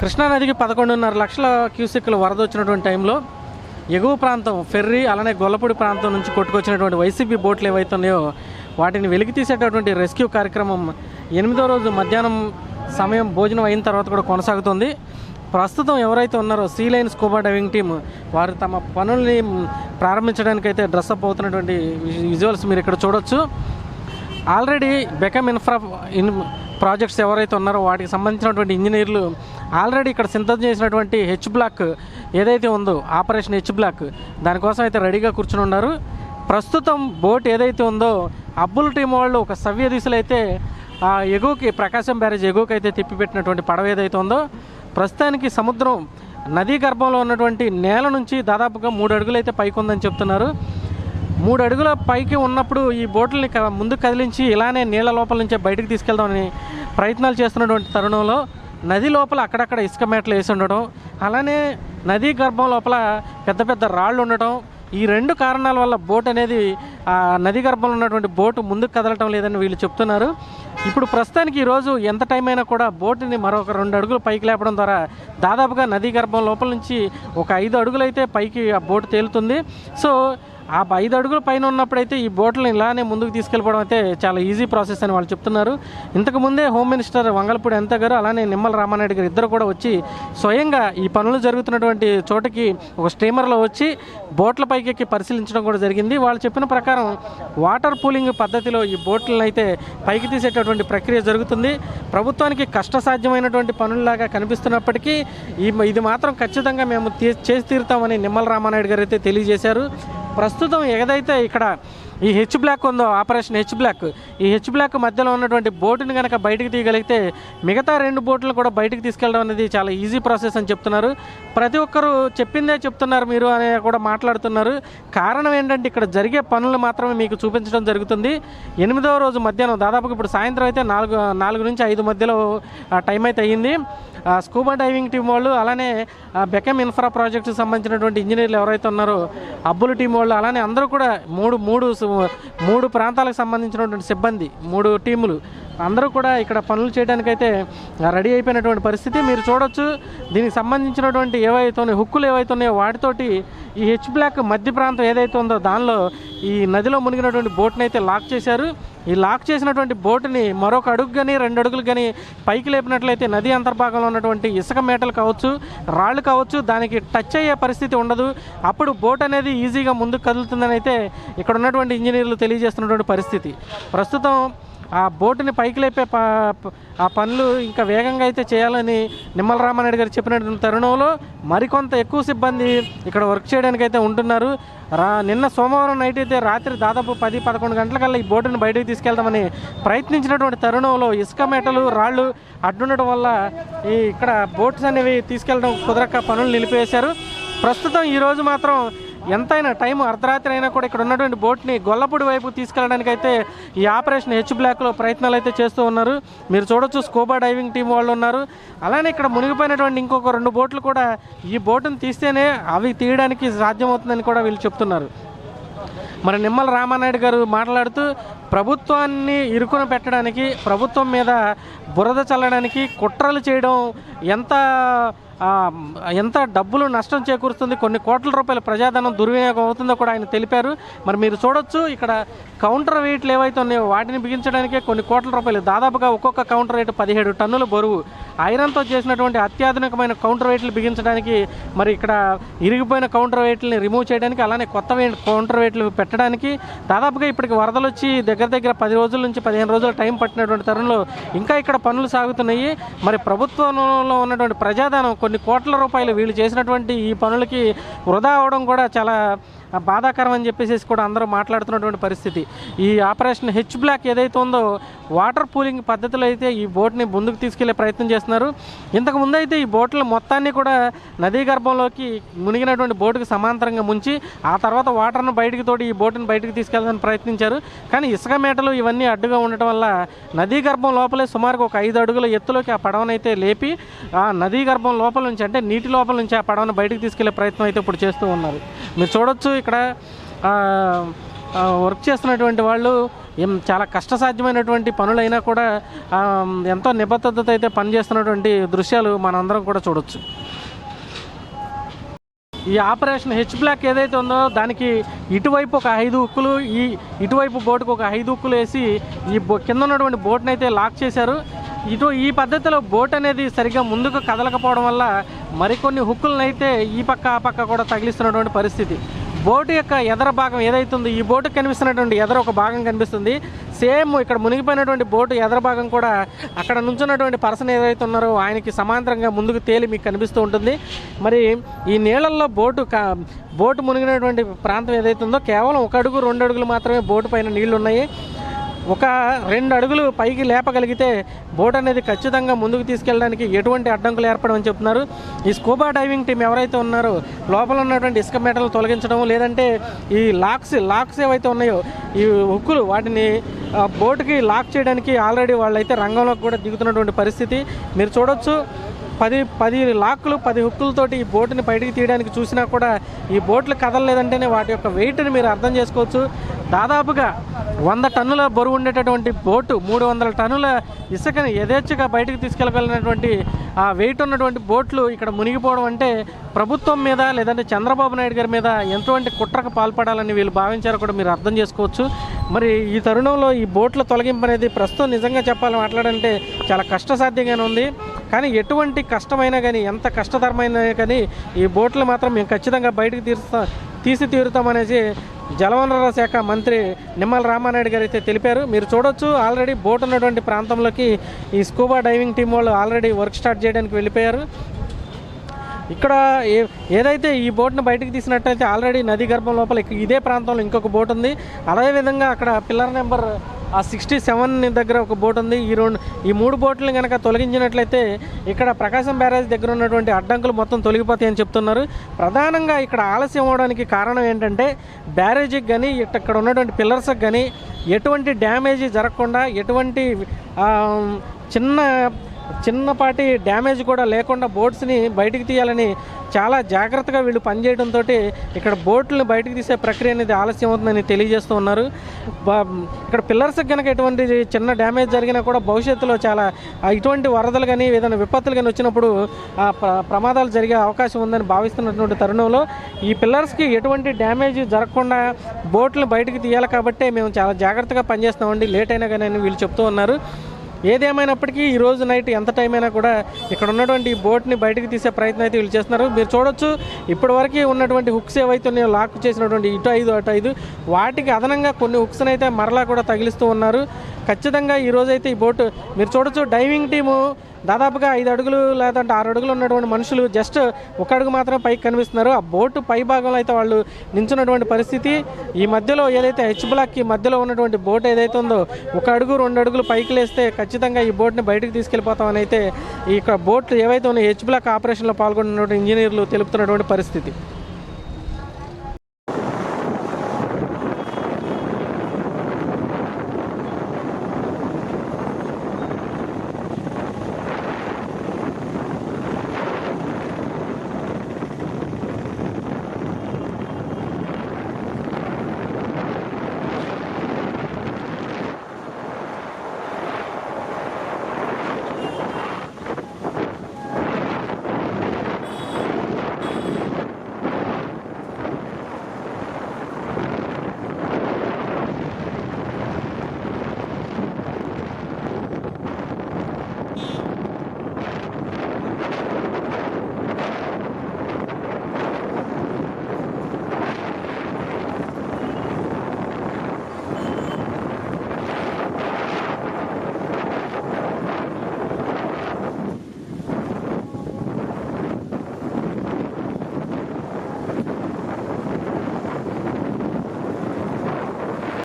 కృష్ణానదికి పదకొండున్నర లక్షల క్యూసెక్లు వరద వచ్చినటువంటి టైంలో ఎగువ ప్రాంతం ఫెర్రీ అలానే గొల్లపూడి ప్రాంతం నుంచి కొట్టుకొచ్చినటువంటి వైసీపీ బోట్లు ఏవైతే ఉన్నాయో వాటిని వెలికి తీసేటటువంటి రెస్క్యూ కార్యక్రమం ఎనిమిదో రోజు మధ్యాహ్నం సమయం భోజనం అయిన తర్వాత కూడా కొనసాగుతుంది. ప్రస్తుతం ఎవరైతే ఉన్నారో sea line scuba diving team వారు తమ పనుల్ని ప్రారంభించడానికైతే డ్రెస్అప్ అవుతున్నటువంటి విజువల్స్ మీరు ఇక్కడ చూడొచ్చు. Already Bekem infra in projects ఎవరైతే ఉన్నారో వాటికి సంబంధించినటువంటి ఇంజనీర్లు ఆల్రెడీ ఇక్కడ సిద్ధం చేసినటువంటి హెచ్ బ్లాక్ ఏదైతే ఉందో ఆపరేషన్ హెచ్ బ్లాక్ దానికోసం అయితే రెడీగా కూర్చుని ఉన్నారు. ప్రస్తుతం బోట్ ఏదైతే ఉందో అబ్బుల్ టీం వాళ్ళు ఒక సవ్య దిశలో అయితే ఆ ఎగువకి ప్రకాశం బ్యారేజ్ ఎగువకి అయితే తిప్పిపెట్టినటువంటి పడవ ఏదైతే ఉందో ప్రస్తుతానికి సముద్రం నదీ గర్భంలో ఉన్నటువంటి నేల నుంచి దాదాపుగా మూడు అడుగులు అయితే పైకి ఉందని చెప్తున్నారు. మూడు అడుగుల పైకి ఉన్నప్పుడు ఈ బోట్లని క- కదిలించి ఇలానే నీళ్ళ లోపల నుంచే బయటకు తీసుకెళ్దామని ప్రయత్నాలు చేస్తున్నటువంటి తరుణంలో నది లోపల అక్కడక్కడ ఇసుక మేటలు వేసి ఉండడం అలానే నదీ గర్భం లోపల పెద్ద పెద్ద రాళ్ళు ఉండటం ఈ రెండు కారణాల వల్ల బోట్ అనేది ఆ నది గర్భంలో ఉన్నటువంటి బోటు ముందుకు కదలటం లేదని వీళ్ళు చెప్తున్నారు. ఇప్పుడు ప్రస్తుతానికి ఈరోజు ఎంత టైం అయినా కూడా బోటుని మరొక రెండు అడుగులు పైకి లేపడం ద్వారా దాదాపుగా నదీ గర్భం లోపల నుంచి ఒక ఐదు అడుగులైతే పైకి ఆ బోటు తేలుతుంది. సో ఆ ఐదు అడుగుల పైన ఉన్నప్పుడైతే ఈ బోట్లను ఇలానే ముందుకు తీసుకెళ్ళిపోవడం అయితే చాలా ఈజీ ప్రాసెస్ అని వాళ్ళు చెప్తున్నారు. ఇంతకు ముందే హోమ్ మినిస్టర్ వంగలపూడి ఎంత గారు అలానే నిమ్మల రామానాయుడు గారు ఇద్దరు కూడా వచ్చి స్వయంగా ఈ పనులు జరుగుతున్నటువంటి చోటకి ఒక స్టీమర్లో వచ్చి బోట్ల పైకెక్కి పరిశీలించడం కూడా జరిగింది. వాళ్ళు చెప్పిన ప్రకారం వాటర్ పూలింగ్ పద్ధతిలో ఈ బోట్లను అయితే పైకి తీసేటటువంటి ప్రక్రియ జరుగుతుంది. ప్రభుత్వానికి కష్టసాధ్యమైనటువంటి పనుల్లాగా కనిపిస్తున్నప్పటికీ ఈ ఇది మాత్రం ఖచ్చితంగా మేము తీ- చేసి తీరుతామని నిమ్మల రామానాయుడు గారు అయితే తెలియజేశారు. ప్రస్తుతం ప్రస్తుతం ఏదైతే ఇక్కడ ఈ హెచ్ బ్లాక్ ఉందో? ఆపరేషన్ హెచ్ బ్లాక్ ఈ హెచ్ బ్లాక్ మధ్యలో ఉన్నటువంటి బోటుని కనుక బయటకు తీయగలిగితే మిగతా రెండు బోట్లు కూడా బయటికి తీసుకెళ్ళడం అనేది చాలా ఈజీ ప్రాసెస్ అని చెప్తున్నారు. ప్రతి ఒక్కరూ చెప్పిందే చెప్తున్నారు మీరు అనే కూడా మాట్లాడుతున్నారు. కారణం ఏంటంటే ఇక్కడ జరిగే పనులు మాత్రమే మీకు చూపించడం జరుగుతుంది. ఎనిమిదవ రోజు మధ్యాహ్నం దాదాపుకి ఇప్పుడు సాయంత్రం అయితే నాలుగు నాలుగు నుంచి ఐదు మధ్యలో టైం అయితే అయ్యింది. స్కూబా డైవింగ్ టీం వాళ్ళు అలానే బెకమ్ ఇన్ఫ్రా ప్రాజెక్ట్కి సంబంధించినటువంటి ఇంజనీర్లు ఎవరైతే ఉన్నారో అబ్బుల టీం వాళ్ళు అలానే అందరూ కూడా మూడు మూడు మూడు ప్రాంతాలకు సంబంధించినటువంటి సిబ్బంది మూడు టీములు. అందరూ కూడా ఇక్కడ పనులు చేయడానికైతే రెడీ అయిపోయినటువంటి పరిస్థితి. మీరు చూడొచ్చు దీనికి సంబంధించినటువంటి ఏవైతే ఉన్నాయో హుక్కులు ఏవైతే ఉన్నాయో వాటితోటి ఈ హెచ్ బ్లాక్ మధ్య ప్రాంతం ఏదైతే ఉందో దానిలో ఈ నదిలో మునిగినటువంటి బోట్ని అయితే లాక్ చేశారు. ఈ లాక్ చేసినటువంటి బోటుని మరొక అడుగు కానీ రెండు అడుగులు కానీ పైకి లేపినట్లయితే నది అంతర్భాగంలో ఉన్నటువంటి ఇసుక మేటలు కావచ్చు రాళ్ళు కావచ్చు దానికి టచ్ అయ్యే పరిస్థితి ఉండదు. అప్పుడు బోట్ అనేది ఈజీగా ముందుకు కదులుతుందని అయితే ఇక్కడ ఉన్నటువంటి ఇంజనీర్లు తెలియజేస్తున్నటువంటి పరిస్థితి. ప్రస్తుతం ఆ బోటుని పైకి లేపే ప ఆ పనులు ఇంకా వేగంగా అయితే చేయాలని నిమ్మల రామారెడ్డి గారు చెప్పినటువంటి తరుణంలో మరికొంత ఎక్కువ సిబ్బంది ఇక్కడ వర్క్ చేయడానికి అయితే ఉంటున్నారు. రా నిన్న సోమవారం నైట్ అయితే రాత్రి దాదాపు పది పదకొండు గంటలకల్లా ఈ బోటుని బయటకు తీసుకెళ్దామని ప్రయత్నించినటువంటి తరుణంలో ఇసుక మెటలు రాళ్ళు అడ్డుండడం వల్ల ఈ ఇక్కడ బోట్స్ అనేవి తీసుకెళ్ళడం కుదరక పనులు నిలిపివేశారు. ప్రస్తుతం ఈరోజు మాత్రం ఎంతైనా టైం అర్ధరాత్రి అయినా కూడా ఇక్కడ ఉన్నటువంటి బోట్ని గొల్లపూడి వైపు తీసుకెళ్ళడానికి అయితే ఈ ఆపరేషన్ హెచ్ బ్లాక్లో ప్రయత్నాలు అయితే చేస్తూ ఉన్నారు. మీరు చూడొచ్చు స్కూబా డైవింగ్ టీం వాళ్ళు ఉన్నారు. అలానే ఇక్కడ మునిగిపోయినటువంటి ఇంకొక రెండు బోట్లు కూడా ఈ బోటును తీస్తేనే అవి తీయడానికి సాధ్యమవుతుందని కూడా వీళ్ళు చెప్తున్నారు. మరి నిమ్మల రామానాయుడు గారు మాట్లాడుతూ ప్రభుత్వాన్ని ఇరుకున పెట్టడానికి ప్రభుత్వం మీద బురద చల్లడానికి కుట్రలు చేయడం ఎంత ఎంత డబ్బులు నష్టం చేకూరుస్తుంది? కొన్ని కోట్ల రూపాయల ప్రజాధనం దుర్వినియోగం అవుతుందో కూడా ఆయన తెలిపారు. మరి మీరు చూడొచ్చు ఇక్కడ కౌంటర్ వెయిట్లు ఏవైతే ఉన్నాయో వాటిని బిగించడానికే కొన్ని కోట్ల రూపాయలు. దాదాపుగా ఒక్కొక్క కౌంటర్ వెయిట్ పదిహేడు టన్నుల బరువు. ఐరన్తో చేసినటువంటి అత్యాధునికమైన కౌంటర్ వెయిట్లు బిగించడానికి మరి ఇక్కడ ఇరిగిపోయిన కౌంటర్ వెయిట్లని రిమూవ్ చేయడానికి అలానే కొత్త కౌంటర్ వెయిట్లు పెట్టడానికి. దాదాపుగా ఇప్పటికి వరదలు వచ్చి దగ్గర దగ్గర పది రోజుల నుంచి పదిహేను రోజులు టైం పట్టినటువంటి తరుణంలో ఇంకా ఇక్కడ పనులు సాగుతున్నాయి. మరి ప్రభుత్వంలో ఉన్నటువంటి ప్రజాధనం కొన్ని కోట్ల రూపాయలు వీళ్ళు చేసినటువంటి ఈ పనులకి వృధా అవడం కూడా చాలా బాధాకరం అని చెప్పేసి కూడా అందరూ మాట్లాడుతున్నటువంటి పరిస్థితి. ఈ ఆపరేషన్ హెచ్ బ్లాక్ ఏదైతే ఉందో వాటర్ పూలింగ్ పద్ధతిలో అయితే ఈ బోట్ని ముందుకు తీసుకెళ్ళే ప్రయత్నం చేస్తున్నారు. ఇంతకు ముందు అయితే ఈ బోట్ల మొత్తాన్ని కూడా నదీ గర్భంలోకి మునిగినటువంటి బోటుకి సమాంతరంగా ముంచి ఆ తర్వాత వాటర్ను బయటికి తోడి ఈ బోటుని బయటికి తీసుకెళ్ళడానికి ప్రయత్నించారు. కానీ ఇసుక మేటలు ఇవన్నీ అడ్డుగా ఉండటం వల్ల నదీ గర్భం లోపలే సుమారుగా ఒక ఐదు అడుగుల ఎత్తులోకి ఆ పడవనైతే లేపి ఆ నదీ గర్భం లోపల నుంచి అంటే నీటి లోపల నుంచి ఆ పడవను బయటకు తీసుకెళ్ళే ప్రయత్నం అయితే ఇప్పుడు చేస్తూ ఉన్నారు. మీరు చూడొచ్చు ఇక్కడ ఆ, వర్క్ చేస్తున్నటువంటి వాళ్ళు చాలా కష్టసాధ్యమైనటువంటి పనులైనా కూడా ఎంతో నిబద్ధతతో అయితే పనిచేస్తున్నటువంటి దృశ్యాలు మనందరం కూడా చూడొచ్చు. ఈ ఆపరేషన్ హెచ్ బ్లాక్ ఏదైతే ఉందో దానికి ఇటువైపు ఒక ఐదు ఉక్కులు ఈ ఇటువైపు బోటుకు ఒక ఐదు ఉక్కులు వేసి ఈ కింద ఉన్నటువంటి బోట్ని అయితే లాక్ చేశారు. ఇటు ఈ పద్ధతిలో బోట్ అనేది సరిగ్గా ముందుకు కదలకపోవడం వల్ల మరికొన్ని హుక్కులను అయితే ఈ పక్క ఆ పక్క కూడా తగిలిస్తున్నటువంటి పరిస్థితి. బోటు యొక్క ఎదర భాగం ఏదైతుందో ఈ బోటు కనిపిస్తున్నటువంటి ఎదర ఒక భాగం కనిపిస్తుంది. సేమ్ ఇక్కడ మునిగిపోయినటువంటి బోటు ఎదర భాగం కూడా అక్కడ నుంచున్నటువంటి పర్సన్ ఏదైతే ఉన్నారో ఆయనకి సమాంతరంగా ముందుకు తేలి మీకు కనిపిస్తూ ఉంటుంది. మరి ఈ నీళ్ళల్లో బోటు బోటు మునిగినటువంటి ప్రాంతం ఏదైతుందో కేవలం ఒక అడుగు రెండు అడుగులు మాత్రమే బోటు పైన నీళ్ళు ఉన్నాయి ఒక రెండు అడుగులు పైకి లేపగలిగితే బోట్ అనేది ఖచ్చితంగా ముందుకు తీసుకెళ్ళడానికి ఎటువంటి అడ్డంకులు ఏర్పడమని చెప్తున్నారు. ఈ స్కూబా డైవింగ్ టీం ఎవరైతే ఉన్నారో లోపల ఉన్నటువంటి ఇసుక మెటలు తొలగించడం లేదంటే ఈ లాక్స్ లాక్స్ ఏవైతే ఉన్నాయో ఈ హుక్కులు వాటిని బోటుకి లాక్ చేయడానికి ఆల్రెడీ వాళ్ళైతే రంగంలోకి కూడా దిగుతున్నటువంటి పరిస్థితి. మీరు చూడొచ్చు పది పది లాక్లు పది హుక్కులతోటి ఈ బోటుని బయటికి తీయడానికి చూసినా కూడా ఈ బోట్లు కదలలేదంటేనే వాటి యొక్క వెయిట్ని మీరు అర్థం చేసుకోవచ్చు. దాదాపుగా వంద టన్నుల బరువు ఉండేటటువంటి బోటు మూడు వందల టన్నుల ఇసుకని యథేచ్ఛగా బయటకు తీసుకెళ్ళగలిగినటువంటి ఆ వెయిట్ ఉన్నటువంటి బోట్లు ఇక్కడ మునిగిపోవడం అంటే ప్రభుత్వం మీద లేదంటే చంద్రబాబు నాయుడు గారి మీద ఎంతోటి కుట్రకు పాల్పడాలని వీళ్ళు భావించారో కూడా మీరు అర్థం చేసుకోవచ్చు. మరి ఈ తరుణంలో ఈ బోట్ల తొలగింపు అనేది ప్రస్తుతం నిజంగా చెప్పాలని మాట్లాడంటే చాలా కష్టసాధ్యంగానే ఉంది. కానీ ఎటువంటి కష్టమైనా కానీ ఎంత కష్టతరమైనా కానీ ఈ బోట్లు మాత్రం మేము ఖచ్చితంగా బయటకు తీరుస్తా తీసి తీరుతామనేసి జలవనరుల శాఖ మంత్రి నిమ్మల రామానాయుడు గారు అయితే తెలిపారు. మీరు చూడొచ్చు ఆల్రెడీ బోట్ ఉన్నటువంటి ప్రాంతంలోకి ఈ స్కూబా డైవింగ్ టీం వాళ్ళు ఆల్రెడీ వర్క్ స్టార్ట్ చేయడానికి వెళ్ళిపోయారు. ఇక్కడ ఏ ఏదైతే ఈ బోట్ను బయటకు తీసినట్టయితే ఆల్రెడీ నది గర్భం లోపల ఇదే ప్రాంతంలో ఇంకొక బోట్ ఉంది. అదేవిధంగా అక్కడ పిల్లర్ నెంబర్ ఆ సిక్స్టీ సెవెన్ దగ్గర ఒక బోట్ ఉంది. ఈ రెండు ఈ మూడు బోట్లను కనుక తొలగించినట్లయితే ఇక్కడ ప్రకాశం బ్యారేజ్ దగ్గర ఉన్నటువంటి అడ్డంకులు మొత్తం తొలగిపోతాయని చెప్తున్నారు. ప్రధానంగా ఇక్కడ ఆలస్యం అవడానికి కారణం ఏంటంటే బ్యారేజీకి కానీ ఇక్కడ ఉన్నటువంటి పిల్లర్స్కి కానీ ఎటువంటి డ్యామేజ్ జరగకుండా ఎటువంటి చిన్న చిన్నపాటి డ్యామేజ్ కూడా లేకుండా బోట్స్ని బయటికి తీయాలని చాలా జాగ్రత్తగా వీళ్ళు పనిచేయడంతో ఇక్కడ బోట్లను బయటకు తీసే ప్రక్రియ అనేది ఆలస్యం అవుతుందని తెలియజేస్తూ ఉన్నారు. ఇక్కడ పిల్లర్స్కి కనుక ఎటువంటి చిన్న డ్యామేజ్ జరిగినా కూడా భవిష్యత్తులో చాలా ఇటువంటి వరదలు కానీ ఏదైనా విపత్తులు కానీ వచ్చినప్పుడు ఆ ప్రమాదాలు జరిగే అవకాశం ఉందని భావిస్తున్నటువంటి తరుణంలో ఈ పిల్లర్స్కి ఎటువంటి డ్యామేజ్ జరగకుండా బోట్లను బయటకు తీయాలి కాబట్టే మేము చాలా జాగ్రత్తగా పనిచేస్తామండి లేట్ అయినా కానీ అని వీళ్ళు చెప్తూ ఉన్నారు. ఏదేమైనప్పటికీ ఈ రోజు నైట్ ఎంత టైం అయినా కూడా ఇక్కడ ఉన్నటువంటి ఈ బోట్ని బయటకు తీసే ప్రయత్నం అయితే వీళ్ళు చేస్తున్నారు. మీరు చూడొచ్చు ఇప్పటివరకు ఉన్నటువంటి హుక్స్ ఏవైతే ఉన్నాయో లాక్ చేసినటువంటి ఇటు ఐదు అటు ఐదు వాటికి అదనంగా కొన్ని హుక్స్ని అయితే మరలా కూడా తగిలిస్తూ ఉన్నారు. ఖచ్చితంగా ఈ ఈ బోటు మీరు చూడొచ్చు డైవింగ్ టీము దాదాపుగా ఐదు అడుగులు లేదంటే ఆరు అడుగులు ఉన్నటువంటి మనుషులు జస్ట్ ఒక అడుగు మాత్రమే పైకి కనిపిస్తున్నారు. ఆ బోటు పై భాగంలో అయితే వాళ్ళు నించున్నటువంటి పరిస్థితి. ఈ మధ్యలో ఏదైతే హెచ్ బ్లాక్కి మధ్యలో ఉన్నటువంటి బోట్ ఏదైతే ఉందో ఒక అడుగు రెండు అడుగులు పైకి లేస్తే ఖచ్చితంగా ఈ బోట్ని బయటకు తీసుకెళ్ళిపోతామని అయితే ఈ బోట్లు ఏవైతే ఉన్నాయో హెచ్ బ్లాక్ ఆపరేషన్లో పాల్గొన్నటువంటి ఇంజనీర్లు తెలుపుతున్నటువంటి పరిస్థితి.